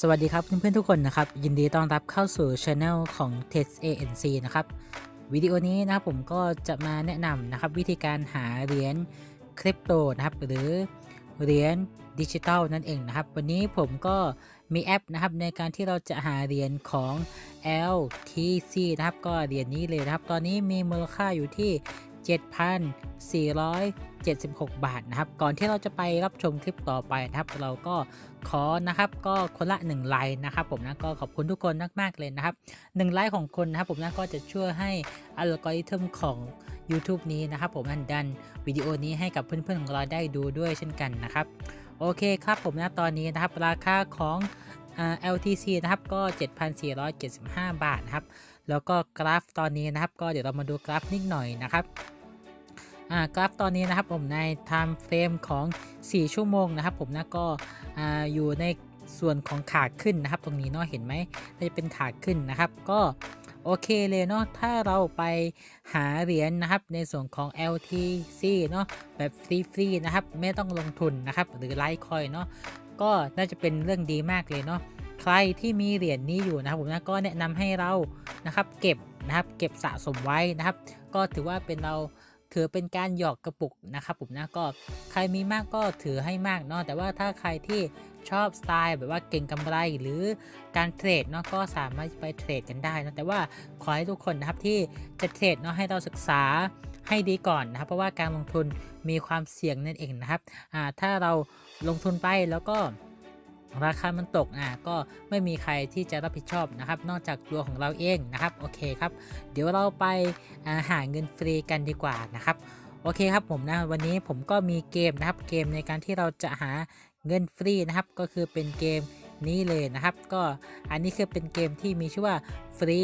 สวัสดีครับเพื่อนๆทุกคนนะครับ ยินดีต้อนรับเข้าสู่ช anel ของ Test ANC นะครับวิดีโอนี้นะครับผมก็จะมาแนะนำนะครับวิธีการหาเหรียญคริปโตนะครับหรือเหรียญดิจิทัลนั่นเองนะครับ วันนี้ผมก็มีแอปนะครับในการที่เราจะหาเหรียญของ LTC นะครับก็เหรียญนี้เลยนะครับ ตอนนี้มีมูลค่าอยู่ที่ 7,476 บาทนะครับ ก่อนที่เราจะไปรับชมคลิปต่อไปนะครับ เราก็ขอนะครับก็คนละ1ไลค์นะครับ ผมนะก็ขอบคุณทุกคนมากๆเลยนะครับ1ไลค์ของคนนะครับผมนะก็จะช่วยให้อัลกอริทึมของ YouTube นี้นะครับ ผมนันดันวิดีโอนี้ให้กับเพื่อนๆของเราได้ดูด้วยเช่นกันนะครับโอเคครับผมนะตอนนี้นะครับราคาของอ่า LTC นะครับก็ 7,475 บาทนะครับ แล้วก็กราฟตอนนี้นะครับ ก็เดี๋ยวเรามาดูกราฟนิดหน่อยนะครับ กราฟตอนนี้นะครับผมใน time frame ของ 4 ชั่วโมงนะครับผมนะก็ออยู่ในส่วนของขาขึ้นนะครับ ตรงนี้เนาะเห็นไหมน่าจะเป็นขาขึ้นนะครับ ก็โอเคเลยเนาะถ้าเราไปหาเหรียญนะครับในส่วนของ LTC เนาะแบบฟรีๆนะครับ ไม่ต้องลงทุนนะครับ หรือไลท์คอยเนาะก็น่าจะเป็นเรื่องดีมากเลยเนาะใครที่มีเหรียญนี้อยู่นะครับผมนะก็แนะนำให้เรานะครับ เก็บนะครับ เก็บสะสมไว้นะครับ ก็ถือว่าเป็นเรา ถือเป็นการหยอกกระปุกนะครับผมนะก็ใครมีมากก็ถือให้มากเนาะแต่ว่าถ้าใครที่ชอบสไตล์แบบว่าเก่งกำไรหรือการเทรดเนาะก็สามารถไปเทรดกันได้นะแต่ว่าขอให้ทุกคนนะครับที่จะเทรดเนาะให้เราศึกษาให้ดีก่อนนะครับ เพราะว่าการลงทุนมีความเสี่ยงนั่นเองนะครับอ่าถ้าเราลงทุนไปแล้วก็ ราคามันตกอะก็ไม่มีใครที่จะรับผิดชอบนะครับ นอกจากตัวของเราเองนะครับโอเคครับ เดี๋ยวเราไปหาเงินฟรีกันดีกว่านะครับโอเคครับผมนะวันนี้ผมก็มีเกมนะครับเกมในการที่เราจะหาเงินฟรีนะครับ ก็คือเป็นเกม นี้เลยนะครับ ก็อันนี้คือเป็นเกมที่มีชื่อว่าฟรี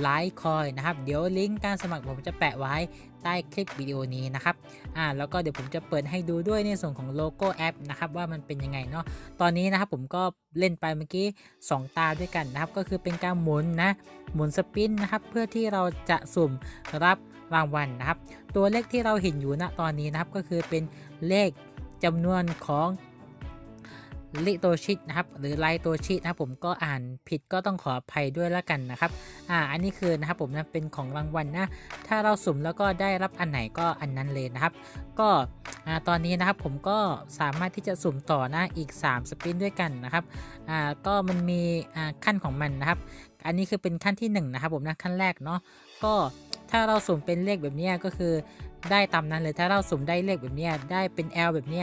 ไลท์คอยนะครับ เดี๋ยวลิงก์การสมัครผมจะแปะไว้ใต้คลิปวิดีโอนี้นะครับอ่าแล้วก็เดี๋ยวผมจะเปิดให้ดูด้วยในส่วนของโลโก้แอปนะครับว่ามันเป็นยังไงเนาะตอนนี้นะครับผมก็เล่นไปเมื่อกี้ 2 ตาด้วยกันนะครับ ก็คือเป็นการหมุนนะหมุนสปินนะครับเพื่อที่เราจะสุ่มรับรางวัลนะครับ ตัวเลขที่เราเห็นอยู่ณตอนนี้นะครับก็คือเป็นเลขจำนวนของ ลิโตชินะครับหรือไลโตชินะครับผมก็อ่านผิดก็ต้องขออภัยด้วยแล้วกันนะครับอ่าอันนี้คือนะครับผมนะเป็นของรางวัลนะถ้าเราสุ่มแล้วก็ได้รับอันไหนก็อันนั้นเลยนะครับ ก็อ่าตอนนี้นะครับผมก็สามารถที่จะสุ่มต่อนะอีก 3 สปินด้วยกันนะครับอ่าก็มันมีอ่าขั้นของมันนะครับ อันนี้คือเป็นขั้นที่ 1 นะครับผมนะขั้นแรกเนาะก็ถ้าเราสุ่มเป็นเลขแบบนี้ก็คือ ได้ตามนั้นเลยถ้าเราสุ่มได้เลขแบบนี้ได้เป็น L แบบนี้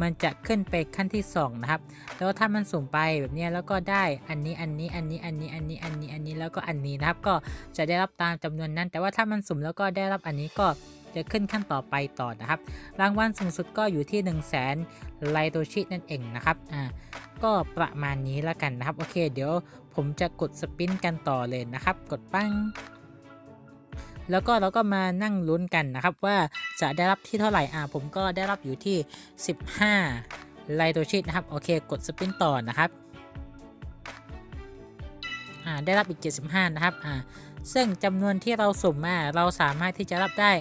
มันจะขึ้นไปขั้นที่ 2 นะครับ แล้วถ้ามันสุ่มไปแบบนี้แล้วก็ได้อันนี้อันนี้อันนี้อันนี้อันนี้อันนี้อันนี้แล้วก็อันนี้นะครับ ก็จะได้รับตามจำนวนนั้น แต่ว่าถ้ามันสุ่มแล้วก็ได้รับอันนี้ก็จะขึ้นขั้นต่อไปต่อนะครับ รางวัลสูงสุดก็อยู่ที่ 1 0 0 0 0แสนไลโตชินั่นเองนะครับอ่าก็ประมาณนี้แล้วกันนะครับ โอเค เดี๋ยวผมจะกดสปินกันต่อเลยนะครับ กดปั้ง แล้วก็เราก็มานั่งลุ้นกันนะครับว่าจะได้รับที่เท่าไหร่อ่าผมก็ได้รับอยู่ที่ 15ไลโตชินะครับโอเค กดสปินต่อนะครับอ่าได้รับอีก 75 นะครับอ่าซึ่งจำนวนที่เราสุ่มมาเราสามารถที่จะรับได้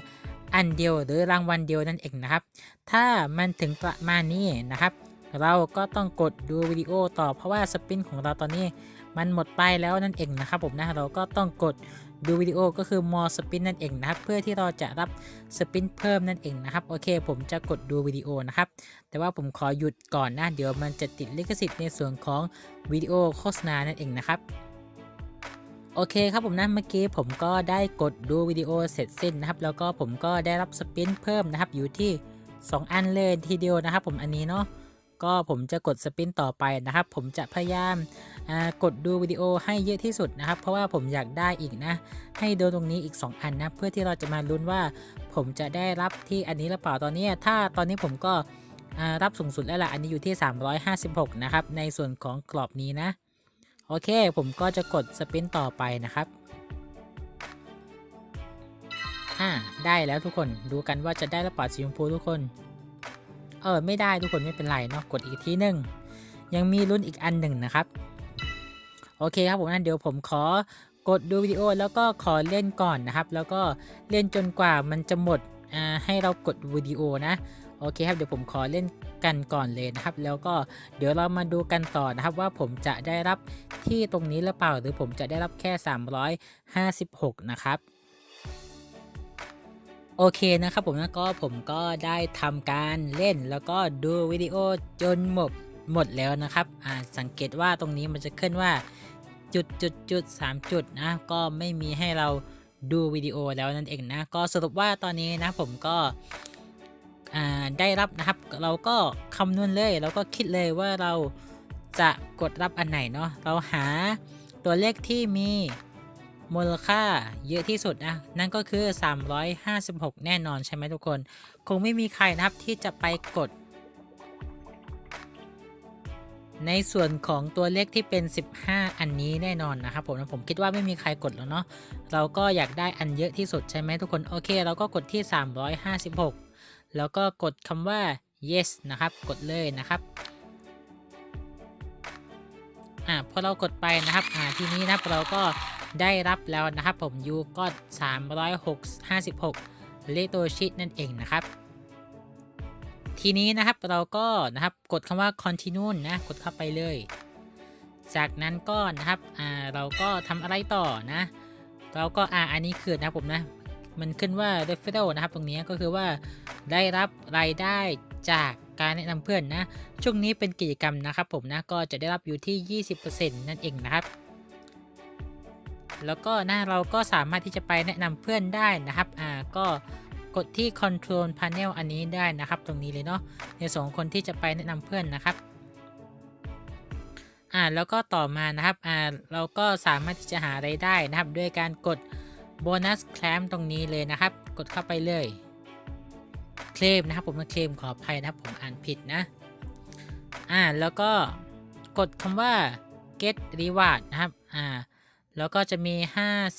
อันเดียวหรือรางวัลเดียวนั่นเองนะครับ ถ้ามันถึงประมาณนี้นะครับ เราก็ต้องกดดูวิดีโอต่อเพราะว่าสปินของเราตอนนี้มันหมดไปแล้วนั่นเองนะครับผมนะเราก็ต้องกด ดูวิดีโอก็คือ more spin นั่นเองนะครับ เพื่อที่เราจะรับสปินเพิ่มนั่นเองนะครับ โอเค ผมจะกดดูวิดีโอนะครับ แต่ว่าผมขอหยุดก่อนนะ เดี๋ยวมันจะติดลิขสิทธิ์ในส่วนของวิดีโอโฆษณานั่นเองนะครับโอเคครับผมนะเมื่อกี้ผมก็ได้กดดูวิดีโอเสร็จสิ้นนะครับ แล้วก็ผมก็ได้รับสปินเพิ่มนะครับอยู่ที่ 2 อันเลยทีเดียวนะครับ ผมอันนี้เนาะ ก็ผมจะกดสปินต่อไปนะครับ ผมจะพยายามกดดูวิดีโอให้เยอะที่สุดนะครับ เพราะว่าผมอยากได้อีกนะ ให้โดนตรงนี้อีก 2 อันนะ เพื่อที่เราจะมาลุ้นว่า ผมจะได้รับที่อันนี้หรือเปล่าตอนนี้ถ้าตอนนี้ผมก็รับสูงสุดแล้วล่ะ อันนี้อยู่ที่ 356 นะครับ ในส่วนของกรอบนี้นะ โอเค ผมก็จะกดสปินต่อไปนะครับอ่าได้แล้วทุกคน ดูกันว่าจะได้หรือเปล่าสีชมพูทุกคน เออไม่ได้ทุกคนไม่เป็นไรเนาะกดอีกทีหนึ่งยังมีลุ้นอีกอันหนึ่งนะครับ โอเคครับผมนั่นเดี๋ยวผมขอกดดูวิดีโอแล้วก็ขอเล่นก่อนนะครับ แล้วก็เล่นจนกว่ามันจะหมดอ่าให้เรากดวิดีโอนะโอโอเคครับเดี๋ยวผมขอเล่นกันก่อนเลยนะครับ แล้วก็เดี๋ยวเรามาดูกันต่อนะครับว่าผมจะได้รับที่ตรงนี้หรือเปล่า หรือผมจะได้รับแค่ 356 นะครับ โอเคนะครับผมนะก็ผมก็ได้ทำการเล่นแล้วก็ดูวิดีโอจนหมดหมดแล้วนะครับอ่าสังเกตว่าตรงนี้มันจะขึ้นว่าจุดจุดจุดสามจุดนะก็ไม่มีให้เราดูวิดีโอแล้วนั่นเองนะก็สรุปว่าตอนนี้นะผมก็อ่าได้รับนะครับเราก็คำนวณเลยแล้วก็คิดเลยว่าเราจะกดรับอันไหนเนาะเราหาตัวเลขที่มี มูลค่าเยอะที่สุดนะนั่นก็คือ 356 แน่นอนใช่ไหมทุกคน คงไม่มีใครนะครับที่จะไปกด ในส่วนของตัวเลขที่เป็น 15 อันนี้แน่นอนนะครับผมผมคิดว่าไม่มีใครกดแล้วเนาะเราก็อยากได้อันเยอะที่สุดใช่ไหมทุกคนโอเค เราก็กดที่ 356 แล้วก็กดคำว่า yes นะครับ กดเลยนะครับอ่าพอเรากดไปนะครับอ่าทีนี้นะครับเราก็ ได้รับแล้วนะครับผมยูก็356เลโตชินั่นเองนะครับ ทีนี้นะครับเราก็นะครับกดคำว่า continue นะกดเข้าไปเลย จากนั้นก็นะครับอ่าเราก็ทำอะไรต่อนะ เราก็อ่าอันนี้คือนะครับผมนะมันขึ้นว่า referral นะครับ ตรงนี้ก็คือว่าได้รับรายได้จากการแนะนำเพื่อนนะ ช่วงนี้เป็นกิจกรรมนะครับผมนะ ก็จะได้รับอยู่ที่ 20%นั่นเองนะครับ แล้วก็นะเราก็สามารถที่จะไปแนะนำเพื่อนได้นะครับอ่าก็กดที่ control panel อันนี้ได้นะครับ ตรงนี้เลยเนาะในส่วนของคนที่จะไปแนะนำเพื่อนนะครับอ่าแล้วก็ต่อมานะครับอ่าเราก็สามารถที่จะหาไรายได้นะครับ ด้วยการกดโบนัสแคลมตรงนี้เลยนะครับ กดเข้าไปเลยเคลมนะครับผมมาเคลมขออภัยนะครับผมอ่านผิดนะอ่าแล้วก็กดคำว่า get reward นะครับอ่า แล้วก็จะมี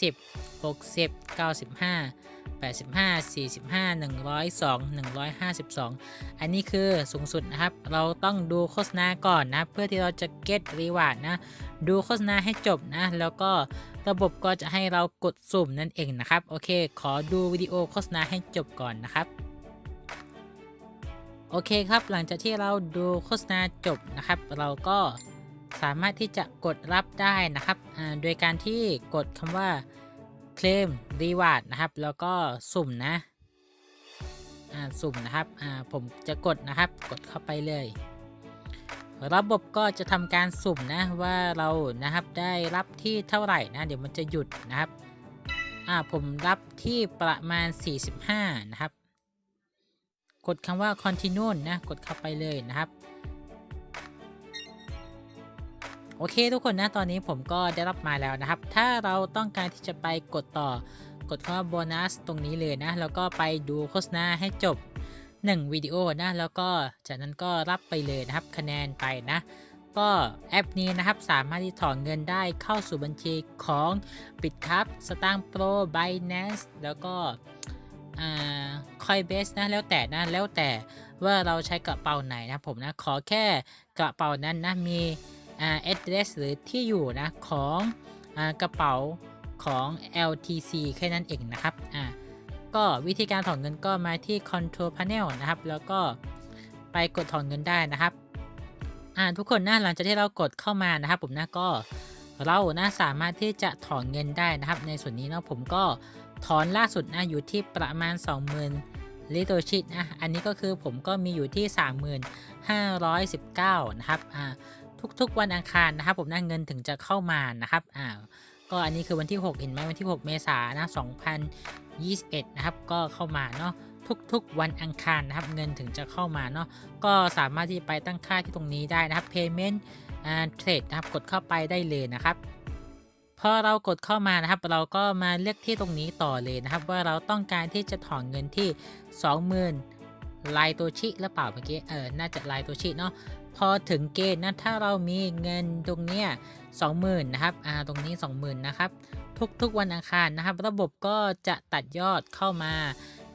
50 60 95 85 45 102 152 อันนี้คือสูงสุดนะครับ เราต้องดูโฆษณาก่อนนะ เพื่อที่เราจะ get reward นะ ดูโฆษณาให้จบนะ แล้วก็ระบบก็จะให้เรากดสุ่มนั่นเองนะครับ โอเค ขอดูวิดีโอโฆษณาให้จบก่อนนะครับโอเคครับ หลังจากที่เราดูโฆษณาจบนะครับ เราก็ สามารถที่จะกดรับได้นะครับโดยการที่กดคำว่าเคลมรีวาร์ดนะครับ แล้วก็สุ่มนะสุ่มนะครับผมจะกดนะครับ กดเข้าไปเลย ระบบก็จะทำการสุ่มนะว่าเรานะครับได้รับที่เท่าไหร่นะ เดี๋ยวมันจะหยุดนะครับผมรับที่ประมาณ 45 นะครับ กดคำว่า continue นะ กดเข้าไปเลยนะครับ โอเคทุกคนนะตอนนี้ผมก็ได้รับมาแล้วนะครับ ถ้าเราต้องการที่จะไปกดต่อกดคำว่าโบนัสตรงนี้เลยนะ แล้วก็ไปดูโฆษณาให้จบ 1วิดีโอนะ แล้วก็จากนั้นก็รับไปเลยนะครับ คะแนนไปนะ ก็แอปนี้นะครับสามารถที่ถอนเงินได้เข้าสู่บัญชีของบิตครับสตางค์โปรไบแนสแล้วก็คอยเบสนะแล้วแต่นะแล้วแต่ว่าเราใช้กระเป๋าไหนนะผมนะ ขอแค่กระเป๋านั้นนะมี address หรือที่อยู่นะของอกระเป๋าของ LTC แค่นั้นเองนะครับอ่าก็วิธีการถอนเงินก็มาที่ control panel นะครับ แล้วก็ไปกดถอนเงินได้นะครับอ่าทุกคนนะหลังจากที่เรากดเข้ามานะครับ ผมนะก็เรานะสามารถที่จะถอนเงินได้นะครับ ในส่วนนี้เนาะผมก็ถอนล่าสุดนะอยู่ที่ประมาณ 20,000ลิโตชิตนะอันนี้ก็คือผมก็มีอยู่ที่ 3519 นะครับอ่า ทุก ๆ วันอังคารนะครับ ผมนะเงินถึงจะเข้ามานะครับอ่าก็อันนี้คือวันที่ 6 เห็นไหมวันที่ 6 เมษายนนะ2021 นะครับ ก็เข้ามาเนาะทุกๆ วันอังคารนะครับ เงินถึงจะเข้ามาเนาะก็สามารถที่ไปตั้งค่าที่ตรงนี้ได้นะครับ payment อ่า trade นะครับกดเข้าไปได้เลยนะครับพอเรากดเข้ามานะครับ เราก็มาเลือกที่ตรงนี้ต่อเลยนะครับ ว่าเราต้องการที่จะถอนเงินที่ 20,000ลายตัวชิหรือเปล่าเมื่อกี้เออน่าจะลายตัวชิเนาะ พอถึงเกณฑ์นะถ้าเรามีเงินตรงเนี้ย20,000นนะครับอ่าตรงนี้20,000นนะครับ ทุกๆวันอังคารนะครับ ระบบก็จะตัดยอดเข้ามา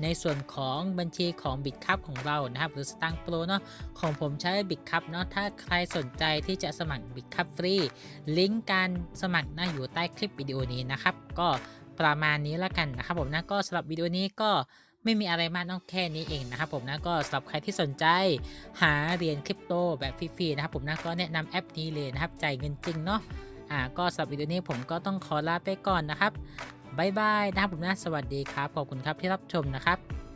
ในส่วนของบัญชีของบิตคัพของเรานะครับ หรือสตังโปรเนาะของผมใช้บิตคัพเนาะถ้าใครสนใจที่จะสมัครบิตคัพฟรีลิงก์การสมัครนะอยู่ใต้คลิปวิดีโอนี้นะครับ ก็ประมาณนี้แล้วกันนะครับผมนะก็สำหรับวิดีโอนี้ก็ ไม่มีอะไรมากนอกแค่นี้เองนะครับผมนะก็สำหรับใครที่สนใจหาเหรียญคริปโตแบบฟรีๆนะครับผมนะก็แนะนำแอปนี้เลยนะครับจ่ายเงินจริงเนาะอ่าก็สำหรับวิดีโอนี้ผมก็ต้องขอลาไปก่อนนะครับบายบายนะครับผมนะสวัสดีครับขอบคุณครับที่รับชมนะครับ